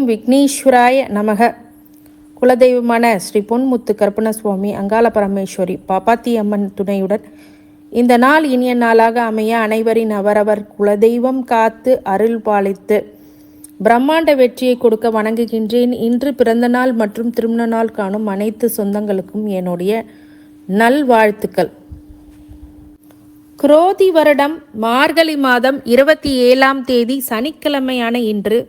ஓம் விக்னேஸ்வராய நமக. குலதெய்வமான ஸ்ரீ பொன்முத்து கருப்பணசுவாமி அங்காள பரமேஸ்வரி பாப்பாத்தி அம்மன் துணையுடன் இந்த நாள் இனிய நாளாக அமைய அனைவரின் அவரவர் குலதெய்வம் காத்து அருள் பாலித்து பிரம்மாண்ட வெற்றியை கொடுக்க வணங்குகின்றேன். இன்று பிறந்த நாள் மற்றும் திருமண நாள் காணும் அனைத்து சொந்தங்களுக்கும் என்னுடைய நல்வாழ்த்துக்கள். குரோதி வருடம் மார்கழி மாதம் இருபத்தி ஏழாம் தேதி சனிக்கிழமையான இன்று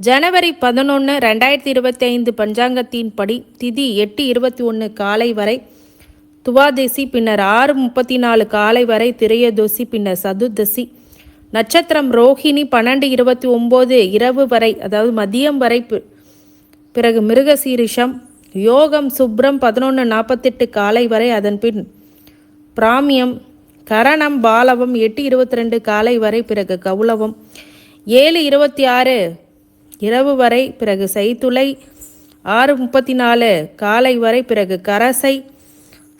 ஜனவரி பதினொன்று ரெண்டாயிரத்தி இருபத்தி ஐந்து பஞ்சாங்கத்தின்படி திதி எட்டு இருபத்தி ஒன்று காலை வரை துவாதசி பின்னர் ஆறு முப்பத்தி நாலு காலை வரை திரையதோசி பின்னர் சதுர்தசி. நட்சத்திரம் ரோஹிணி பன்னெண்டு இருபத்தி ஒம்பது இரவு வரை அதாவது மதியம் வரை பிறகு மிருகசீரிஷம் யோகம் சுப்ரம் பதினொன்று நாற்பத்தெட்டு காலை வரை அதன் பின் பிராமியம் கரணம் பாலவம் எட்டு இருபத்தி ரெண்டு காலை வரை பிறகு கௌலவம் ஏழு இருபத்தி ஆறு இரவு வரை பிறகு சைத்துளை ஆறு முப்பத்தி நாலு காலை வரை பிறகு கரசை.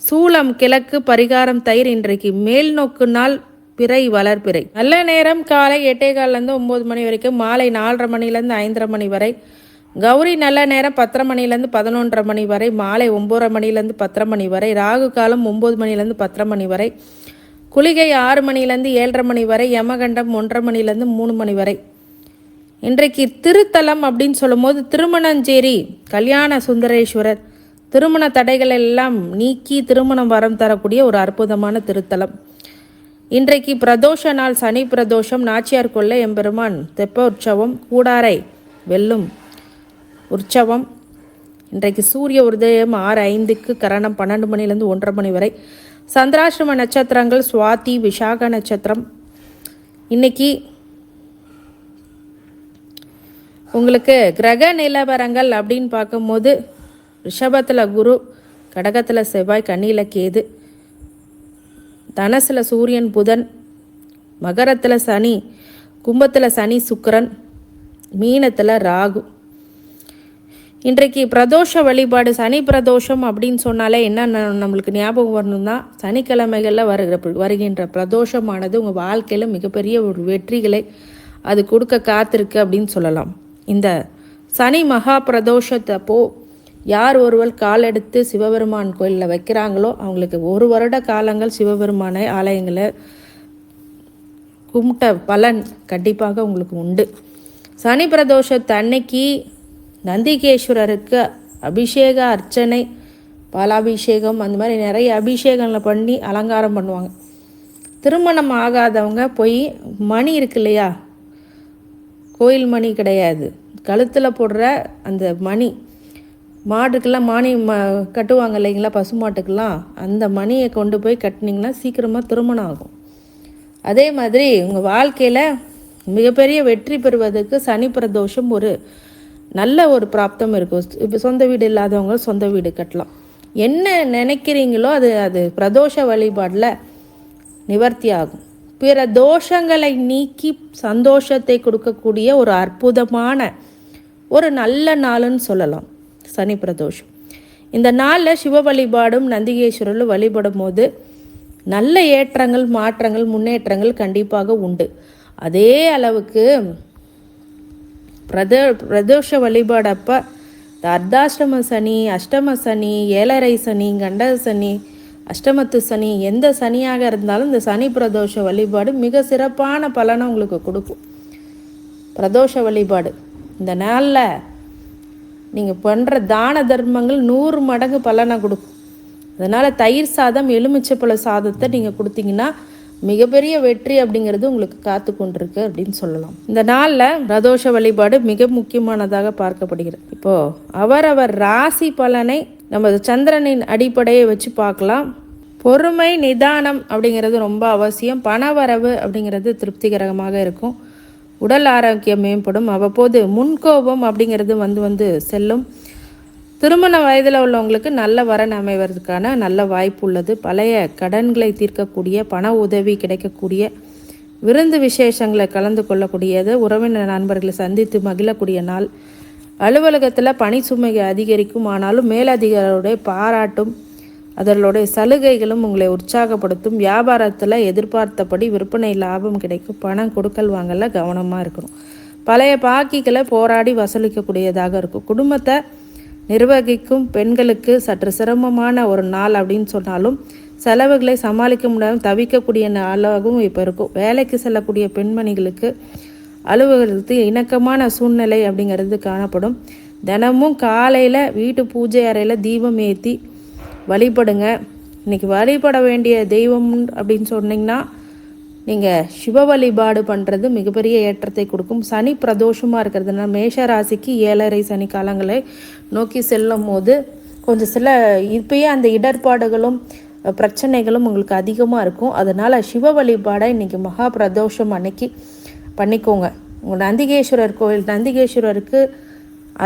சூலம் கிழக்கு பரிகாரம் தயிர் இன்றைக்கு மேல் நோக்கு நாள் பிறை வளர்பிறை நல்ல நேரம் காலை எட்டே கால்லேருந்து ஒம்பது மணி வரைக்கும் மாலை நாலரை மணிலேருந்து ஐந்தரை மணி வரை. கௌரி நல்ல நேரம் பத்தரை மணிலேருந்து பதினொன்றரை மணி வரை மாலை ஒம்பதரை மணிலேருந்து பத்தரை மணி வரை ராகு காலம் ஒம்பது மணிலேருந்து பத்தரை மணி வரை. குளிகை ஆறு மணிலேருந்து ஏழரை மணி வரை யமகண்டம் ஒன்றரை மணிலேருந்து மூணு மணி வரை. இன்றைக்கு திருத்தலம் அப்படின்னு சொல்லும்போது திருமணஞ்சேரி கல்யாண சுந்தரேஸ்வரர். திருமண தடைகள் எல்லாம் நீக்கி திருமணம் வரம் தரக்கூடிய ஒரு அற்புதமான திருத்தலம். இன்றைக்கு பிரதோஷ நாள் சனி பிரதோஷம் நாச்சியார் கொல்லை எம்பெருமான் தெப்ப உற்சவம் கூடாரை வெல்லும் உற்சவம். இன்றைக்கு சூரிய உதயம் ஆறு ஐந்துக்கு கரணம் பன்னெண்டு மணிலேருந்து ஒன்றரை மணி வரை. சந்திராசிரம நட்சத்திரங்கள் சுவாதி விசாக நட்சத்திரம். இன்னைக்கு உங்களுக்கு கிரக நிலவரங்கள் அப்படின்னு பார்க்கும்போது ரிஷபத்தில் குரு கடகத்தில் செவ்வாய் கண்ணியில் கேது. தனசில் சூரியன் புதன் மகரத்தில் சனி கும்பத்தில் சனி சுக்கிரன் மீனத்தில் ராகு. இன்றைக்கு பிரதோஷ வழிபாடு சனி பிரதோஷம் அப்படின்னு சொன்னாலே என்ன நம்மளுக்கு ஞாபகம் வரணும்னா சனிக்கிழமைகளில் வருகிற வருகின்ற பிரதோஷமானது உங்கள் வாழ்க்கையில் மிகப்பெரிய ஒரு வெற்றிகளை அது கொடுக்க காத்திருக்கு அப்படின்னு சொல்லலாம். இந்த சனி மகா பிரதோஷத்தப்போ யார் ஒருவர் காலெடுத்து சிவபெருமான் கோயிலில் வைக்கிறாங்களோ அவங்களுக்கு ஒரு வருட காலங்கள் சிவபெருமானை ஆலயங்களை கும்பிட்ட பலன் கண்டிப்பாக உங்களுக்கு உண்டு. சனி பிரதோஷத்து அன்னைக்கு நந்திகேஸ்வரருக்கு அபிஷேக அர்ச்சனை பாலாபிஷேகம் அந்த மாதிரி நிறைய அபிஷேகங்களை பண்ணி அலங்காரம் பண்ணுவாங்க. திருமணம் ஆகாதவங்க போய் மணி இருக்கு இல்லையா? கோயில் மணி கிடையாது. கழுத்தில் போடுற அந்த மணி மாட்டுக்கெல்லாம் மானி ம கட்டுவாங்க இல்லைங்களா பசுமாட்டுக்கெல்லாம் அந்த மணியை கொண்டு போய் கட்டினீங்கன்னா சீக்கிரமாக திருமணம் ஆகும். அதே மாதிரி உங்கள் வாழ்க்கையில் மிகப்பெரிய வெற்றி பெறுவதற்கு சனி பிரதோஷம் ஒரு நல்ல ஒரு பிராப்தம் இருக்கும் இப்போ சொந்த வீடு இல்லாதவங்க சொந்த வீடு கட்டலாம். என்ன நினைக்கிறீங்களோ அது அது பிரதோஷ வழிபாடில் நிவர்த்தி ஆகும். பிற தோஷங்களை நீக்கி சந்தோஷத்தை கொடுக்கக்கூடிய ஒரு அற்புதமான ஒரு நல்ல நாளுன்னு சொல்லலாம். சனி பிரதோஷம். இந்த நாளில் சிவ வழிபாடும் நந்திகேஸ்வரரும் வழிபடும் போது நல்ல ஏற்றங்கள் மாற்றங்கள் முன்னேற்றங்கள் கண்டிப்பாக உண்டு. அதே அளவுக்கு பிரத பிரதோஷ வழிபாடப்போ இந்த அர்த்தாஷ்டம சனி அஷ்டம சனி ஏழரை சனி கண்ட சனி அஷ்டமத்து சனி எந்த சனியாக இருந்தாலும் இந்த சனி பிரதோஷ வழிபாடு மிக சிறப்பான பலனை உங்களுக்கு கொடுக்கும். பிரதோஷ வழிபாடு. இந்த நாளில் நீங்கள் பண்ணுற தான தர்மங்கள் நூறு மடங்கு பலனை கொடுக்கும். அதனால் தயிர் சாதம் எலுமிச்சைப்பழ சாதத்தை நீங்கள் கொடுத்தீங்கன்னா மிகப்பெரிய வெற்றி அப்படிங்கிறது உங்களுக்கு காத்து கொண்டிருக்கு அப்படின்னு சொல்லலாம். இந்த நாளில் பிரதோஷ வழிபாடு மிக முக்கியமானதாக பார்க்கப்படுகிறது. இப்போது அவரவர் ராசி பலனை நமது சந்திரனின் அடிப்படையை வச்சு பார்க்கலாம். பொறுமை நிதானம் அப்படிங்கிறது ரொம்ப அவசியம். பணவரவு அப்படிங்கிறது திருப்திகரமாக இருக்கும். உடல் ஆரோக்கியம் மேம்படும். அவ்வப்போது முன்கோபம் அப்படிங்கிறது வந்து வந்து செல்லும். திருமண வயதில் உள்ளவங்களுக்கு நல்ல வரன் அமைவதற்கான நல்ல வாய்ப்பு உள்ளது. பழைய கடன்களை தீர்க்கக்கூடிய பண உதவி கிடைக்கக்கூடிய விருந்து விசேஷங்களை கலந்து கொள்ளக்கூடியது. உறவினர் நண்பர்களை சந்தித்து மகிழக்கூடிய நாள். அலுவலகத்தில் பணி சுமை அதிகரிக்கும். ஆனாலும் மேலதிகாரியுடைய பாராட்டும் அதனுடைய சலுகைகளும் உங்களை உற்சாகப்படுத்தும். வியாபாரத்தில் எதிர்பார்த்தபடி விற்பனை லாபம் கிடைக்கும். பணம் கொடுக்கல் வாங்கல கவனமாக இருக்கணும். பழைய பாக்கிகளை போராடி வசூலிக்கக்கூடியதாக இருக்கும். குடும்பத்தை நிர்வகிக்கும் பெண்களுக்கு சற்று சிரமமான ஒரு நாள் அப்படின்னு சொன்னாலும் செலவுகளை சமாளிக்க முடியாமல் தவிக்கக்கூடிய நாளாகவும் இப்போ இருக்கும். வேலைக்கு செல்லக்கூடிய பெண்மணிகளுக்கு அலுவலகத்துக்கு இணக்கமான சூழ்நிலை அப்படிங்கிறது காணப்படும். தினமும் காலையில் வீட்டு பூஜை அறையில் தீபம் ஏற்றி வழிபடுங்க. இன்றைக்கி வழிபட வேண்டிய தெய்வம் அப்படின்னு சொன்னிங்கன்னா நீங்கள் சிவ வழிபாடு பண்ணுறது மிகப்பெரிய ஏற்றத்தை கொடுக்கும். சனி பிரதோஷமாக இருக்கிறதுனால மேஷ ராசிக்கு ஏழரை சனி காலங்களை நோக்கி செல்லும் போது கொஞ்சம் சில இப்பயே அந்த இடர்பாடுகளும் பிரச்சனைகளும் உங்களுக்கு அதிகமாக இருக்கும். அதனால் சிவ வழிபாடை இன்றைக்கி மகா பிரதோஷம் அன்னைக்கு பண்ணிக்கோங்க. உங்கள் நந்திகேஸ்வரர் கோயில் நந்திகேஸ்வரருக்கு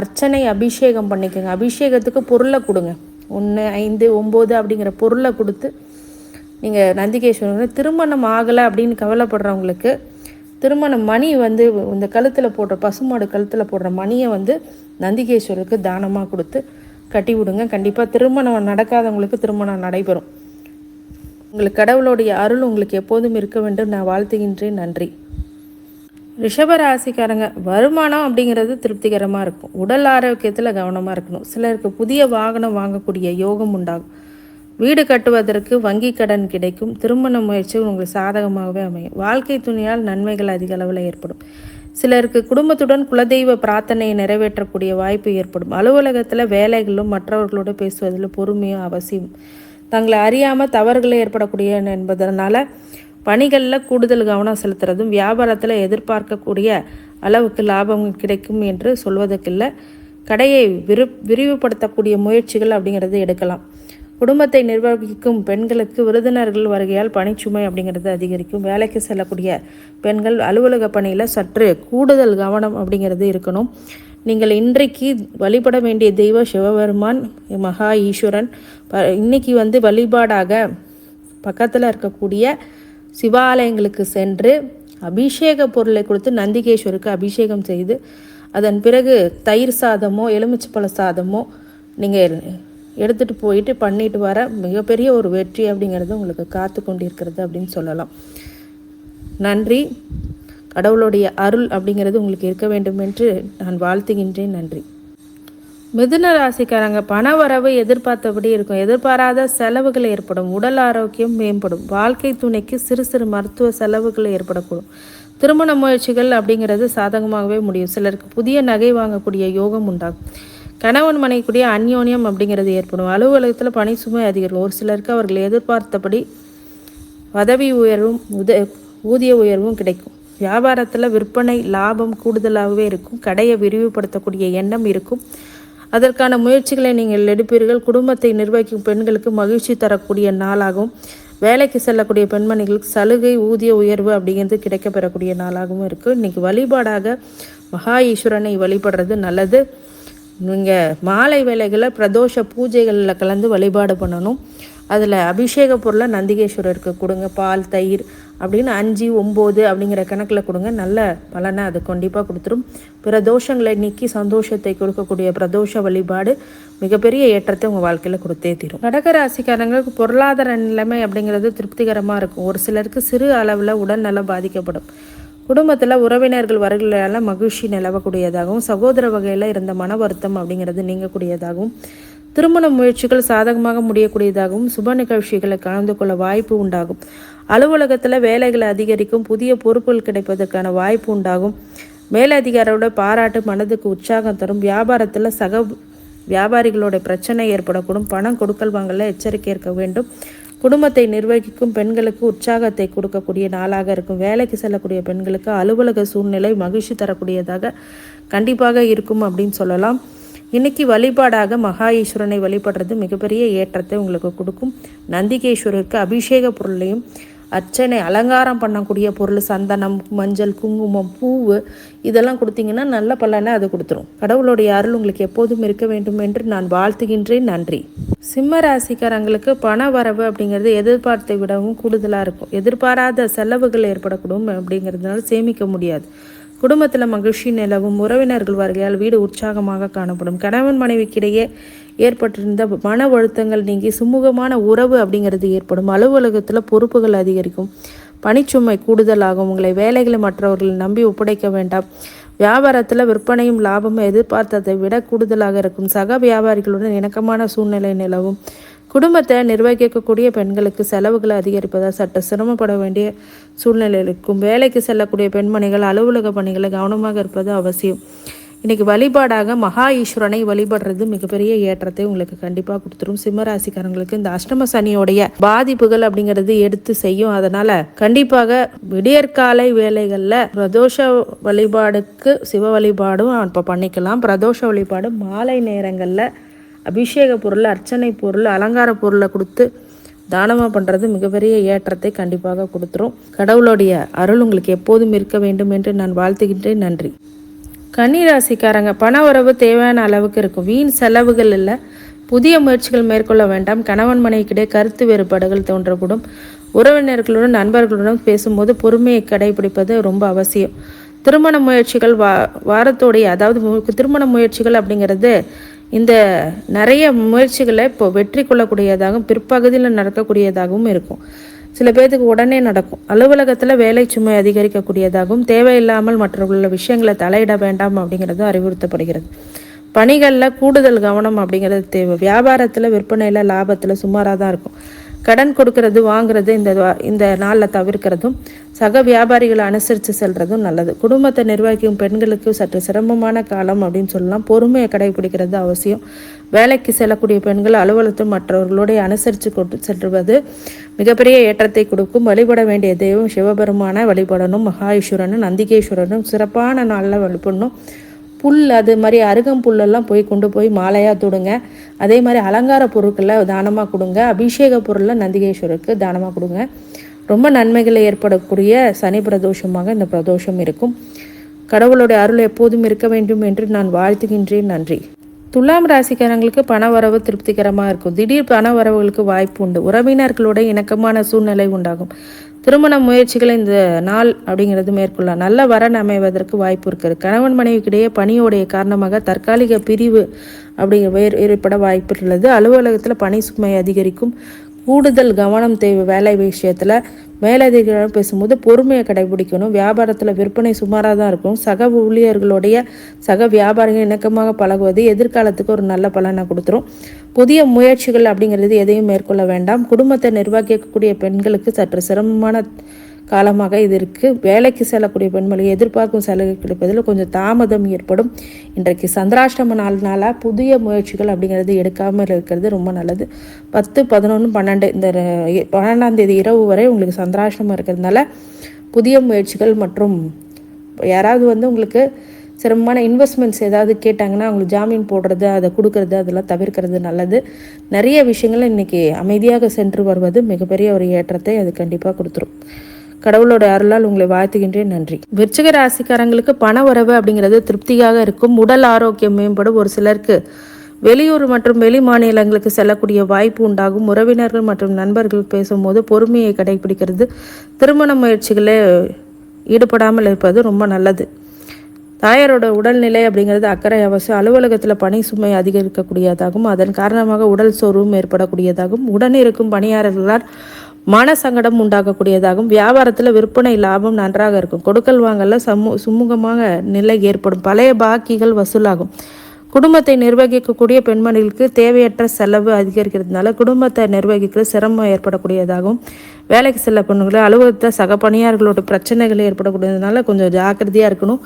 அர்ச்சனை அபிஷேகம் பண்ணிக்கோங்க. அபிஷேகத்துக்கு பொருளை கொடுங்க. ஒன்று ஐந்து ஒம்பது அப்படிங்கிற பொருளை கொடுத்து நீங்கள் நந்திகேஸ்வரன் திருமணம் ஆகலை அப்படின்னு கவலைப்படுறவங்களுக்கு திருமணம் மணி வந்து இந்த கழுத்தில் போடுற பசுமாடு கழுத்தில் போடுற மணியை வந்து நந்திகேஸ்வரருக்கு தானமாக கொடுத்து கட்டி விடுங்க. கண்டிப்பாக திருமணம் நடக்காதவங்களுக்கு திருமணம் நடைபெறும். உங்களுக்கு கடவுளுடைய அருள் உங்களுக்கு எப்போதும் இருக்க வேண்டும். நான் வாழ்த்துகின்றேன். நன்றி. ரிஷபராசிக்காரங்க வருமானம் அப்படிங்கிறது திருப்திகரமாக இருக்கும். உடல் ஆரோக்கியத்தில் கவனமாக இருக்கணும். சிலருக்கு புதிய வாகனம் வாங்கக்கூடிய யோகம் உண்டாகும். வீடு கட்டுவதற்கு வங்கி கடன் கிடைக்கும். திருமண முயற்சி உங்களுக்கு சாதகமாகவே அமையும். வாழ்க்கை துணியால் நன்மைகள் அதிக அளவில் ஏற்படும். சிலருக்கு குடும்பத்துடன் குலதெய்வ பிரார்த்தனையை நிறைவேற்றக்கூடிய வாய்ப்பு ஏற்படும். அலுவலகத்தில் வேலைகளும் மற்றவர்களோடு பேசுவதில் பொறுமையும் அவசியம். தங்களை அறியாமல் தவறுகளை ஏற்படக்கூடிய என்பதனால் பணிகளில் கூடுதல் கவனம் செலுத்துறதும் வியாபாரத்தில் எதிர்பார்க்கக்கூடிய அளவுக்கு லாபம் கிடைக்கும் என்று சொல்வதற்கில்லை. கடையை விரு விரிவுபடுத்தக்கூடிய முயற்சிகள் அப்படிங்கிறது எடுக்கலாம். குடும்பத்தை நிர்வகிக்கும் பெண்களுக்கு விருதுநர்கள் வருகையால் பணிச்சுமை அப்படிங்கிறது அதிகரிக்கும். வேலைக்கு செல்லக்கூடிய பெண்கள் அலுவலக பணியில் சற்று கூடுதல் கவனம் அப்படிங்கிறது இருக்கணும். நீங்கள் இன்றைக்கு வழிபட வேண்டிய தெய்வ சிவபெருமான் மகா ஈஸ்வரன் இன்னைக்கு வந்து வழிபாடாக பக்கத்தில் இருக்கக்கூடிய சிவாலயங்களுக்கு சென்று அபிஷேக பொருளை கொடுத்து நந்திகேஸ்வருக்கு அபிஷேகம் செய்து அதன் பிறகு தயிர் சாதமோ எலுமிச்சப்பழ சாதமோ நீங்கள் எடுத்துகிட்டு போயிட்டு பண்ணிட்டு வர மிகப்பெரிய ஒரு வெற்றி அப்படிங்கிறது உங்களுக்கு காத்து கொண்டிருக்கிறது அப்படின்னு சொல்லலாம். நன்றி. கடவுளுடைய அருள் அப்படிங்கிறது உங்களுக்கு இருக்க வேண்டும் என்று நான் வாழ்த்துகின்றேன். நன்றி. மிதுன ராசிக்காரங்க பண வரவு எதிர்பார்த்தபடி இருக்கும். எதிர்பாராத செலவுகள் ஏற்படும். உடல் ஆரோக்கியம் மேம்படும். வாழ்க்கை துணைக்கு சிறு சிறு மருத்துவ செலவுகள் ஏற்படக்கூடும். திருமண முயற்சிகள் அப்படிங்கிறது சாதகமாகவே முடியும். சிலருக்கு புதிய நகை வாங்கக்கூடிய யோகம் உண்டாகும். கணவன் மனைக்கூடிய அந்யோன்யம் அப்படிங்கிறது ஏற்படும். அலுவலகத்தில் பணி சுமை அதிகரிக்கும். ஒரு சிலருக்கு அவர்கள் எதிர்பார்த்தபடி பதவி உயர்வும் உத ஊதிய உயர்வும் கிடைக்கும். வியாபாரத்தில் விற்பனை லாபம் கூடுதலாகவே இருக்கும். கடையை விரிவுபடுத்தக்கூடிய எண்ணம் இருக்கும். அதற்கான முயற்சிகளை நீங்கள் எடுப்பீர்கள். குடும்பத்தை நிர்வகிக்கும் பெண்களுக்கு மகிழ்ச்சி தரக்கூடிய நாளாகவும் வேலைக்கு செல்லக்கூடிய பெண்மணிகளுக்கு சலுகை ஊதிய உயர்வு அப்படிங்கிறது கிடைக்கப்பெறக்கூடிய நாளாகவும் இருக்குது இன்றைக்கி வழிபாடாக மகா ஈஸ்வரனை வழிபடுறது நல்லது. நீங்கள் மாலை வேலைகளை பிரதோஷ பூஜைகளில் கலந்து வழிபாடு பண்ணணும். அதில் அபிஷேக பொருளை நந்திகேஸ்வரருக்கு கொடுங்க. பால் தயிர் அப்படின்னு அஞ்சு ஒம்பது அப்படிங்கிற கணக்கில் கொடுங்க. நல்ல பலனை அது கண்டிப்பாக கொடுத்துரும். பிற தோஷங்களை நீக்கி சந்தோஷத்தை கொடுக்கக்கூடிய பிரதோஷ வழிபாடு மிகப்பெரிய ஏற்றத்தை உங்கள் வாழ்க்கையில் கொடுத்தே தீரும். கடகராசிக்காரங்களுக்கு பொருளாதார நிலைமை அப்படிங்கிறது திருப்திகரமாக இருக்கும். ஒரு சிலருக்கு சிறு அளவில் உடல்நலம் பாதிக்கப்படும். குடும்பத்தில் உறவினர்கள் வருகையால் மகிழ்ச்சி நிலவக்கூடியதாகவும் சகோதர வகையில் இருந்த மன வருத்தம் அப்படிங்கிறது நீங்கக்கூடியதாகவும் திருமண முயற்சிகள் சாதகமாக முடியக்கூடியதாகவும் சுப நிகழ்ச்சிகளை கலந்து கொள்ள வாய்ப்பு உண்டாகும். அலுவலகத்தில் வேலைகளை அதிகரிக்கும் புதிய பொறுப்புகள் கிடைப்பதற்கான வாய்ப்பு உண்டாகும். மேலதிகாரோட பாராட்டு மனதுக்கு உற்சாகம் தரும். வியாபாரத்தில் சக வியாபாரிகளோட பிரச்சனை ஏற்படக்கூடும். பணம் கொடுக்கல் வாங்கல எச்சரிக்கை இருக்க வேண்டும். குடும்பத்தை நிர்வகிக்கும் பெண்களுக்கு உற்சாகத்தை கொடுக்கக்கூடிய நாளாக இருக்கும். வேலைக்கு செல்லக்கூடிய பெண்களுக்கு அலுவலக சூழ்நிலை மகிழ்ச்சி தரக்கூடியதாக கண்டிப்பாக இருக்கும் அப்படின்னு சொல்லலாம். இன்னைக்கு வழிபாடாக மகா ஈஸ்வரனை வழிபடுறது மிகப்பெரிய ஏற்றத்தை உங்களுக்கு கொடுக்கும். நந்திகேஸ்வரருக்கு அபிஷேக பொருளையும் அர்ச்சனை அலங்காரம் பண்ணக்கூடிய பொருள் சந்தனம் மஞ்சள் குங்குமம் பூவு இதெல்லாம் கொடுத்தீங்கன்னா நல்ல பலனை அது கொடுத்துரும். கடவுளுடைய அருள் உங்களுக்கு எப்போதும் இருக்க வேண்டும் என்று நான் வாழ்த்துகின்றேன். நன்றி. சிம்ம ராசிக்காரங்களுக்கு பண வரவு அப்படிங்கிறது எதிர்பார்த்தை விடவும் கூடுதலாக இருக்கும். எதிர்பாராத செலவுகள் ஏற்படக்கூடும் அப்படிங்கிறதுனால சேமிக்க முடியாது. குடும்பத்தில் மகிழ்ச்சி நிலவும் உறவினர்கள் வருகையால் வீடு உற்சாகமாக காணப்படும். கணவன் மனைவிக்கிடையே ஏற்பட்டிருந்த மன அழுத்தங்கள் நீங்கி சுமூகமான உறவு அப்படிங்கிறது ஏற்படும். அலுவலகத்தில் பொறுப்புகள் அதிகரிக்கும். பணிச்சுமை கூடுதலாகும். உங்களை வேலைகளை மற்றவர்கள் நம்பி ஒப்படைக்க வேண்டாம். வியாபாரத்தில் விற்பனையும் லாபமும் எதிர்பார்த்ததை விட கூடுதலாக இருக்கும். சக வியாபாரிகளுடன் இணக்கமான சூழ்நிலை நிலவும். குடும்பத்தை நிர்வகிக்கக்கூடிய பெண்களுக்கு செலவுகளை அதிகரிப்பதால் சட்ட சிரமப்பட வேண்டிய சூழ்நிலை இருக்கும். வேலைக்கு செல்லக்கூடிய பெண்மணிகள் அலுவலக பணிகளை கவனமாக இருப்பது அவசியம். இன்றைக்கி வழிபாடாக மகா ஈஸ்வரனை வழிபடுறது மிகப்பெரிய ஏற்றத்தை உங்களுக்கு கண்டிப்பாக கொடுத்துரும். சிம்மராசிக்காரங்களுக்கு இந்த அஷ்டம சனியோடைய பாதிப்புகள் அப்படிங்கிறது எடுத்து செய்யும். அதனால் கண்டிப்பாக விடியற்காலை வேலைகளில் பிரதோஷ வழிபாடுக்கு சிவ வழிபாடும் இப்போ பண்ணிக்கலாம். பிரதோஷ வழிபாடு மாலை நேரங்களில் அபிஷேக பொருள் அர்ச்சனை பொருள் அலங்கார பொருளை கொடுத்து தானமாக பண்ணுறது மிகப்பெரிய ஏற்றத்தை கண்டிப்பாக கொடுத்துரும். கடவுளுடைய அருள் உங்களுக்கு எப்போதும் இருக்க வேண்டும் என்று நான் வாழ்த்துகின்றேன். நன்றி. கன்னிராசிக்காரங்க பண உறவு தேவையான அளவுக்கு இருக்கும். வீண் செலவுகள் இல்லை. புதிய முயற்சிகள் மேற்கொள்ள வேண்டாம். கணவன் மனைவிக்கிடையே கருத்து வேறுபாடுகள் தோன்றக்கூடும். உறவினர்களுடன் நண்பர்களுடன் பேசும்போது பொறுமையை கடைபிடிப்பது ரொம்ப அவசியம். திருமண முயற்சிகள் வா வாரத்தோடைய அதாவது திருமண முயற்சிகள் அப்படிங்கிறது இந்த நிறைய முயற்சிகளை இப்போ வெற்றி கொள்ளக்கூடியதாகவும் பிற்பகுதியில் நடக்கக்கூடியதாகவும் இருக்கும். சில பேர்த்துக்கு உடனே நடக்கும். அலுவலகத்தில் வேலை சுமை அதிகரிக்கக்கூடியதாகவும் தேவையில்லாமல் மற்றவர்கள விஷயங்களை தலையிட வேண்டாம் அப்படிங்கிறதும் அறிவுறுத்தப்படுகிறது. பணிகளில் கூடுதல் கவனம் அப்படிங்கிறது தேவை வியாபாரத்தில் விற்பனையில் லாபத்தில் சுமாராக தான் இருக்கும். கடன் கொடுக்கறது வாங்குறது இந்த இந்த நாளில் தவிர்க்கிறதும் சக வியாபாரிகளை அனுசரித்து செல்கிறதும் நல்லது. குடும்பத்தை நிர்வகிக்கும் பெண்களுக்கு சற்று சிரமமான காலம் அப்படின்னு சொல்லலாம். பொறுமையை கடைபிடிக்கிறது அவசியம். வேலைக்கு செல்லக்கூடிய பெண்கள் அலுவலகத்தில் மற்றவர்களோடு அனுசரித்து கொண்டு செல்வது மிகப்பெரிய ஏற்றத்தை கொடுக்கும். வழிபட வேண்டிய தெய்வம் சிவபெருமான வழிபடணும் மகாஈஸ்வரனும் நந்திகேஸ்வரனும் சிறப்பான நாளில் வழிபடணும். புல் அது மாதிரி அருகம்புல்லெல்லாம் போய் கொண்டு போய் மாலையாக தொடுங்க. அதே மாதிரி அலங்கார பொருட்களை தானமாக கொடுங்க. அபிஷேக பொருளை நந்திகேஸ்வருக்கு தானமாக கொடுங்க. ரொம்ப நன்மைகளை ஏற்படக்கூடிய சனி பிரதோஷமாக இந்த பிரதோஷம் இருக்கும். கடவுளுடைய அருள் எப்போதும் இருக்க வேண்டும் என்று நான் வாழ்த்துகின்றேன். நன்றி. துலாம் ராசிக்காரங்களுக்கு பண வரவு திருப்திகரமாக இருக்கும். திடீர் பண வரவுகளுக்கு வாய்ப்பு உண்டு. உறவினர்களோட இணக்கமான சூழ்நிலை உண்டாகும். திருமண முயற்சிகளை இந்த நாள் அப்படிங்கிறது மேற்கொள்ளலாம். நல்ல வரன் அமைவதற்கு வாய்ப்பு இருக்கிறது கணவன் மனைவிக்கிடையே பணியோடைய காரணமாக தற்காலிக பிரிவு அப்படிங்கிற வேறு ஏற்பட வாய்ப்பு உள்ளது. அலுவலகத்தில் பணி சுமை அதிகரிக்கும். கூடுதல் கவனம் தேவை வேலை விஷயத்தில். மேலதிகாரிகள் பேசும்போது பொறுமையை கடைபிடிக்கணும். வியாபாரத்தில் விற்பனை சுமாராக தான் இருக்கும். சக ஊழியர்களுடைய சக வியாபாரிகள் இணக்கமாக பழகுவது எதிர்காலத்துக்கு ஒரு நல்ல பலனை கொடுத்துரும். புதிய முயற்சிகள் அப்படிங்கிறது எதையும் மேற்கொள்ள வேண்டாம். குடும்பத்தை நிர்வகிக்கக்கூடிய பெண்களுக்கு சற்று சிரமமான காலமாக இது இருக்குது வேலைக்கு செல்லக்கூடிய பெண்மொழி எதிர்பார்க்கும் சலுகை கிடைப்பதில் கொஞ்சம் தாமதம் ஏற்படும். இன்றைக்கு சந்திராஷ்டம நாள்னால புதிய முயற்சிகள் அப்படிங்கிறது எடுக்காமல் இருக்கிறது ரொம்ப நல்லது. பத்து பதினொன்று பன்னெண்டு இந்த பன்னெண்டாம் தேதி இரவு வரை உங்களுக்கு சந்திராஷ்டமம் இருக்கிறதுனால புதிய முயற்சிகள் மற்றும் யாராவது வந்து உங்களுக்கு சிரமமான இன்வெஸ்ட்மெண்ட்ஸ் ஏதாவது கேட்டாங்கன்னா அவங்களுக்கு ஜாமீன் போடுறது அதை கொடுக்கறது அதெல்லாம் தவிர்க்கிறது நல்லது. நிறைய விஷயங்கள் இன்னைக்கு அமைதியாக சென்று வருவது மிகப்பெரிய ஒரு ஏற்றத்தை அது கண்டிப்பாக கொடுத்துரும். கடவுளோட அருளால் உங்களை வாழ்த்துகின்றேன் நன்றி. விருச்சிக ராசிக்காரங்களுக்கு பண வரவு அப்படிங்கிறது திருப்தியாக இருக்கும். உடல் ஆரோக்கியம் மேம்படும். ஒரு சிலருக்கு வெளியூர் மற்றும் வெளி மாநிலங்களுக்கு செல்லக்கூடிய வாய்ப்பு உண்டாகும். உறவினர்கள் மற்றும் நண்பர்கள் பேசும்போது பொறுமையை கடைபிடிக்கிறது. திருமண முயற்சிகளே ஈடுபடாமல் இருப்பது ரொம்ப நல்லது. தாயாரோட உடல்நிலை அப்படிங்கிறது அக்கறை அவசியம். அலுவலகத்தில் பணி சுமை அதிகரிக்கக்கூடியதாகவும் அதன் காரணமாக உடல் சோர்வும் ஏற்படக்கூடியதாகவும் உடன் இருக்கும் பணியாளர்களால் மன சங்கடம் உண்டாகக்கூடியதாகவும் வியாபாரத்தில் விற்பனை லாபம் நன்றாக இருக்கும். கொடுக்கல் வாங்கல சமு சுமூகமாக நிலை ஏற்படும். பழைய பாக்கிகள் வசூலாகும். குடும்பத்தை நிர்வகிக்கக்கூடிய பெண்மணிகளுக்கு தேவையற்ற செலவு அதிகரிக்கிறதுனால குடும்பத்தை நிர்வகிக்கிற சிரமம் ஏற்படக்கூடியதாகவும் வேலைக்கு செல்ல பெண்கள் அலுவலகத்தில் சக பணியாளர்களோட பிரச்சனைகள் ஏற்படக்கூடியதுனால கொஞ்சம் ஜாக்கிரதையாக இருக்கணும்.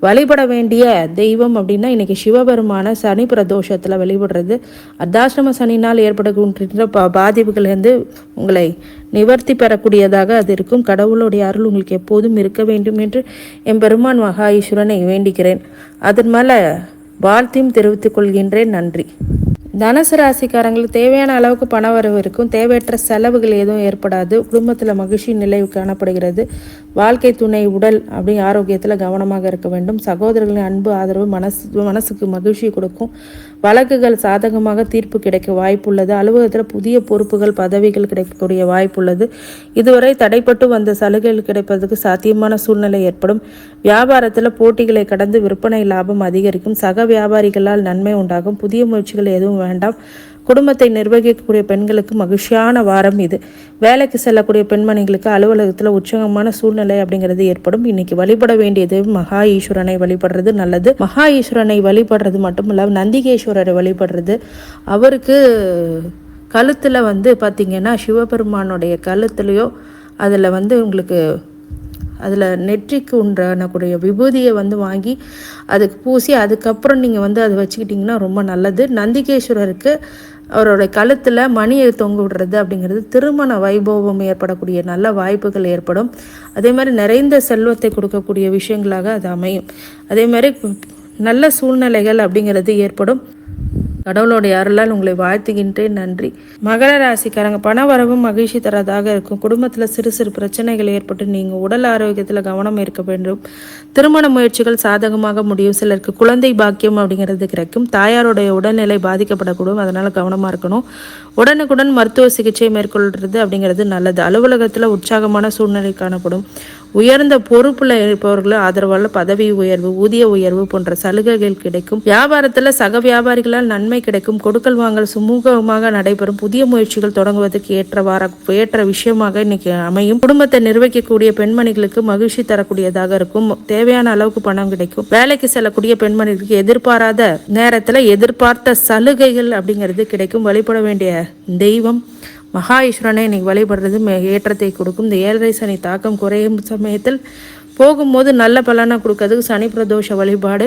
வழிபட வேண்டிய தெய்வம் அப்படின்னா இன்னைக்கு சிவபெருமான சனி பிரதோஷத்தில் வழிபடுறது. அர்த்தாசிரம சனினால் ஏற்படுகின்ற பா பாதிப்புகளிலிருந்து உங்களை நிவர்த்தி பெறக்கூடியதாக அது இருக்கும். கடவுளுடைய அருள் உங்களுக்கு எப்போதும் இருக்க வேண்டும் என்று என் பெருமான் மகா ஈஸ்வரனை வேண்டிக்கிறேன். அதன் மேலே வாழ்த்தையும் தெரிவித்துக் கொள்கின்றேன். நன்றி. தனுசு ராசிக்காரங்களுக்கு தேவையான அளவுக்கு பண வரவு இருக்கும். தேவையற்ற செலவுகள் எதுவும் ஏற்படாது. குடும்பத்தில் மகிழ்ச்சி நிலை காணப்படுகிறது. வாழ்க்கை துணை உடல் அப்படி ஆரோக்கியத்தில் கவனமாக இருக்க வேண்டும். சகோதரர்களின் அன்பு ஆதரவு மனசு மனசுக்கு மகிழ்ச்சி கொடுக்கும். வழக்குகள் சாதகமாக தீர்ப்பு கிடைக்க வாய்ப்புள்ளது. அலுவலகத்தில் புதிய பொறுப்புகள் பதவிகள் கிடைக்கக்கூடிய வாய்ப்புள்ளது. இதுவரை தடைப்பட்டு வந்த சலுகைகள் கிடைப்பதற்கு சாத்தியமான சூழ்நிலை ஏற்படும். வியாபாரத்தில் போட்டிகளை கடந்து விற்பனை லாபம் அதிகரிக்கும். சக வியாபாரிகளால் நன்மை உண்டாகும். புதிய முயற்சிகள் எதுவும் வேண்டாம். குடும்பத்தை நிர்வகிக்கக்கூடிய பெண்களுக்கு மகிழ்ச்சியான வாரம் இது. வேலைக்கு செல்லக்கூடிய பெண்மணிகளுக்கு அலுவலகத்தில் உற்சாகமான சூழ்நிலை அப்படிங்கிறது ஏற்படும். இன்னைக்கு வழிபட வேண்டியது மகா ஈஸ்வரனை வழிபடுறது நல்லது. மகா ஈஸ்வரனை வழிபடுறது மட்டும் இல்லாமல் நந்திகேஸ்வரரை வழிபடுறது. அவருக்கு கழுத்தில் வந்து பார்த்திங்கன்னா சிவபெருமானுடைய கழுத்துலையோ அதில் வந்து உங்களுக்கு அதில் நெற்றிக்கு உண்டானக்கூடிய விபூதியை வந்து வாங்கி அதுக்கு பூசி அதுக்கப்புறம் நீங்கள் வந்து அதை வச்சுக்கிட்டிங்கன்னா ரொம்ப நல்லது. நந்திகேஸ்வரருக்கு அவருடைய கழுத்தில் மணியை தொங்க விடுறது அப்படிங்கிறது திருமண வைபவம் ஏற்படக்கூடிய நல்ல வாய்ப்புகள் ஏற்படும். அதே மாதிரி நிறைந்த செல்வத்தை கொடுக்கக்கூடிய விஷயங்களாக அது அமையும். அதே மாதிரி நல்ல சூழ்நிலைகள் அப்படிங்கிறது ஏற்படும். கடவுளுடைய அருளால் உங்களை வாழ்த்துகின்றேன் நன்றி. மகர ராசிக்காரங்க பண வரவும் மகிழ்ச்சி தரதாக இருக்கும். குடும்பத்தில் சிறு சிறு பிரச்சனைகள் ஏற்பட்டு நீங்கள் உடல் ஆரோக்கியத்தில் கவனம் இருக்க வேண்டும். திருமண முயற்சிகள் சாதகமாக முடியும். சிலருக்கு குழந்தை பாக்கியம் அப்படிங்கிறது கிடைக்கும். தாயாருடைய உடல்நிலை பாதிக்கப்படக்கூடும். அதனால் கவனமாக இருக்கணும். உடனுக்குடன் மருத்துவ சிகிச்சை மேற்கொள்கிறது அப்படிங்கிறது நல்லது. அலுவலகத்தில் உற்சாகமான சூழ்நிலை காணப்படும். உயர்ந்த பொறுப்புல இருப்பவர்கள் ஆதரவால் பதவி உயர்வு ஊதிய உயர்வு போன்ற சலுகைகள் கிடைக்கும். வியாபாரத்தில் சக வியாபாரிகளால் நன்மை கிடைக்கும். கொடுக்கல் வாங்கல் சுமூகமாக நடைபெறும். புதிய முயற்சிகள் தொடங்குவதற்கு ஏற்ற வார ஏற்ற விஷயமாக இன்னைக்கு அமையும். குடும்பத்தை நிர்வகிக்கக்கூடிய பெண்மணிகளுக்கு மகிழ்ச்சி தரக்கூடியதாக இருக்கும். தேவையான அளவுக்கு பணம் கிடைக்கும். வேலைக்கு செல்லக்கூடிய பெண்மணிகளுக்கு எதிர்பாராத நேரத்தில் எதிர்பார்த்த சலுகைகள் அப்படிங்கிறது கிடைக்கும். வழிபட வேண்டிய தெய்வம் மகா ஈஸ்வரனை இன்னைக்கு வழிபடுறது ஏற்றத்தை கொடுக்கும். இந்த ஏழரை சனி தாக்கம் குறையும் சமயத்தில் போகும்போது நல்ல பலனை கொடுக்கறதுக்கு சனி பிரதோஷ வழிபாடு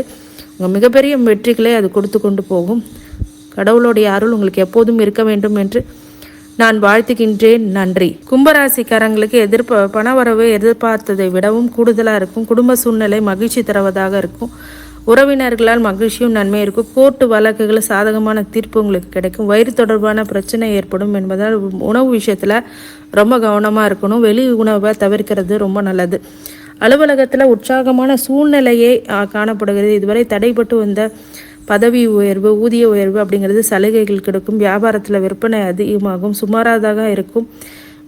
உங்கள் மிகப்பெரிய வெற்றிகளை அது கொடுத்து கொண்டு போகும். கடவுளுடைய அருள் உங்களுக்கு எப்போதும் இருக்க வேண்டும் என்று நான் வாழ்த்துகின்றேன். நன்றி. கும்பராசிக்காரங்களுக்கு எதிர்ப்ப பணவரவு எதிர்பார்த்ததை விடவும் கூடுதலாக இருக்கும். குடும்ப சூழ்நிலை மகிழ்ச்சி தருவதாக இருக்கும். உறவினர்களால் மகிழ்ச்சியும் நன்மை இருக்கும். கோர்ட்டு வழக்குகள் சாதகமான தீர்ப்பு உங்களுக்கு கிடைக்கும். வயிறு தொடர்பான பிரச்சனை ஏற்படும் என்பதால் உணவு விஷயத்தில் ரொம்ப கவனமாக இருக்கணும். வெளி உணவை தவிர்க்கிறது ரொம்ப நல்லது. அலுவலகத்தில் உற்சாகமான சூழ்நிலையே காணப்படுகிறது. இதுவரை தடைப்பட்டு வந்த பதவி உயர்வு ஊதிய உயர்வு அப்படிங்கிறது சலுகைகள் கிடைக்கும். வியாபாரத்தில் விற்பனை அதிகமாகும். சுமாராதாக இருக்கும்.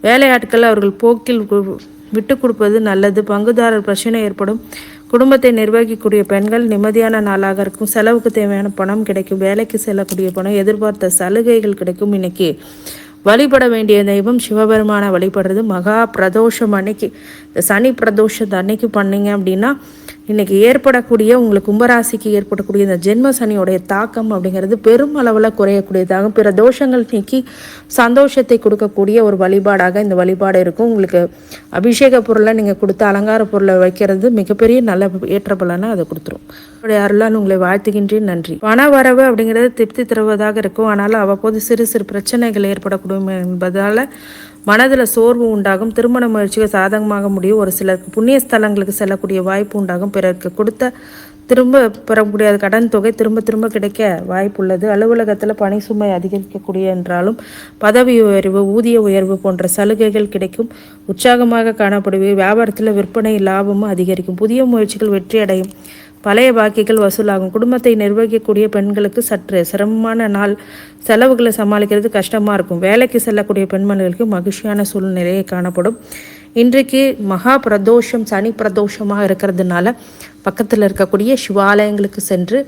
வேலையாட்கள் அவர்கள் போக்கில் விட்டு கொடுப்பது நல்லது. பங்குதாரர் பிரச்சனை ஏற்படும். குடும்பத்தை நிர்வகிக்கக்கூடிய பெண்கள் நிம்மதியான நாளாக இருக்கும். செலவுக்கு தேவையான பணம் கிடைக்கும். வேலைக்கு செல்லக்கூடிய பணம் எதிர்பார்த்த சலுகைகள் கிடைக்கும். இன்னைக்கு வழிபட வேண்டிய தெய்வம் சிவபெருமானை வழிபடுறது மகா பிரதோஷம் அன்னைக்கு. சனி பிரதோஷத்தை அன்னைக்கு பண்ணீங்க அப்படின்னா இன்றைக்கி ஏற்படக்கூடிய உங்களுக்கு கும்பராசிக்கு ஏற்படக்கூடிய இந்த ஜென்ம சனியோடைய தாக்கம் அப்படிங்கிறது பெரும் அளவில் குறையக்கூடியதாகும். பிற தோஷங்கள் நீக்கி சந்தோஷத்தை கொடுக்கக்கூடிய ஒரு வழிபாடாக இந்த வழிபாடு இருக்கும். உங்களுக்கு அபிஷேக பொருளை நீங்கள் கொடுத்த அலங்கார பொருளை வைக்கிறது மிகப்பெரிய நல்ல ஏற்ற பலனை அதை கொடுத்துரும். அருளால் உங்களை வாழ்த்துகின்றேன். நன்றி. பண வரவு அப்படிங்கிறது திருப்தி தருவதாக இருக்கும். ஆனால் அவ்வப்போது சிறு சிறு பிரச்சனைகள் ஏற்படக்கூடும் என்பதால் மனதில் சோர்வு உண்டாகும் திருமண முயற்சிகள் சாதகமாக முடியும். ஒரு சிலருக்கு புண்ணிய ஸ்தலங்களுக்கு செல்லக்கூடிய வாய்ப்பு உண்டாகும். பிறருக்கு கொடுத்த திரும்ப பெறக்கூடிய கடன் தொகை திரும்ப திரும்ப கிடைக்க வாய்ப்பு உள்ளது அலுவலகத்தில் பணி சுமை அதிகரிக்கக்கூடிய என்றாலும் பதவி உயர்வு ஊதிய உயர்வு போன்ற சலுகைகள் கிடைக்கும். உற்சாகமாக காணப்படுவது வியாபாரத்தில் விற்பனை லாபமும் அதிகரிக்கும். புதிய முயற்சிகள் வெற்றி அடையும் பழைய பாக்கிகள் வசூலாகும். குடும்பத்தை நிர்வகிக்கக்கூடிய பெண்களுக்கு சற்று சிரமமான நாள். செலவுகளை சமாளிக்கிறது கஷ்டமாக இருக்கும். வேலைக்கு செல்லக்கூடிய பெண்மணிகளுக்கு மகிழ்ச்சியான சூழ்நிலையை காணப்படும். இன்றைக்கு மகா பிரதோஷம் சனி பிரதோஷமாக இருக்கிறதுனால பக்கத்தில் இருக்கக்கூடிய சிவாலயங்களுக்கு சென்று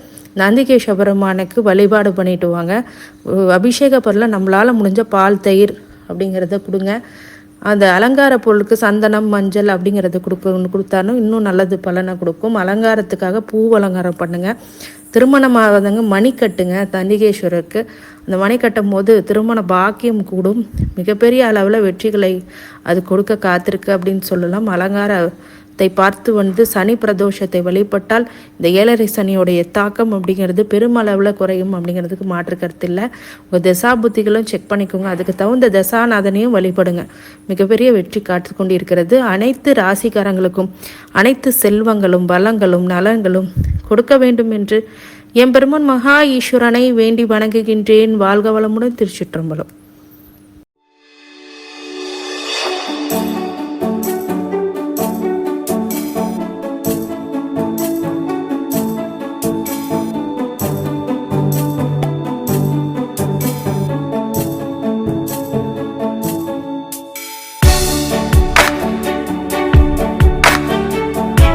நந்திகேஷ பெருமானுக்கு வழிபாடு பண்ணிட்டு வாங்க. அபிஷேக பொருளை நம்மளால் முடிஞ்ச பால் தயிர் அப்படிங்கிறத கொடுங்க. அந்த அலங்கார பொருளுக்கு சந்தனம் மஞ்சள் அப்படிங்கிறது கொடுக்க கொடுத்தாலும் இன்னும் நல்லது பலனை கொடுக்கும். அலங்காரத்துக்காக பூ அலங்காரம் பண்ணுங்கள் திருமணமாவதங்க மணி கட்டுங்க தண்டிகேஸ்வரருக்கு. அந்த மணி கட்டும் போது திருமண பாக்கியம் கூடும். மிகப்பெரிய அளவில் வெற்றிகளை அது கொடுக்க காத்திருக்கு அப்படின்னு சொல்லலாம். அலங்கார தை பார்த்து வந்து சனி பிரதோஷத்தை வழிபட்டால் இந்த ஏழரை சனியோடைய தாக்கம் அப்படிங்கிறது பெருமளவில் குறையும் அப்படிங்கிறதுக்கு மாற்று கருத்து இல்லை. உங்கள் தசா புத்திகளும் செக் பண்ணிக்கோங்க. அதுக்கு தகுந்த தசாநாதனையும் வழிபடுங்க. மிகப்பெரிய வெற்றி காத்து கொண்டு இருக்கிறது அனைத்து ராசிக்காரங்களுக்கும் அனைத்து செல்வங்களும் பலங்களும் நலங்களும் கொடுக்க வேண்டும் என்று எம்பெருமன் மகா ஈஸ்வரனை வேண்டி வணங்குகின்றேன். வாழ்க வளமுடன் திருச்சிற்றம்பலம்.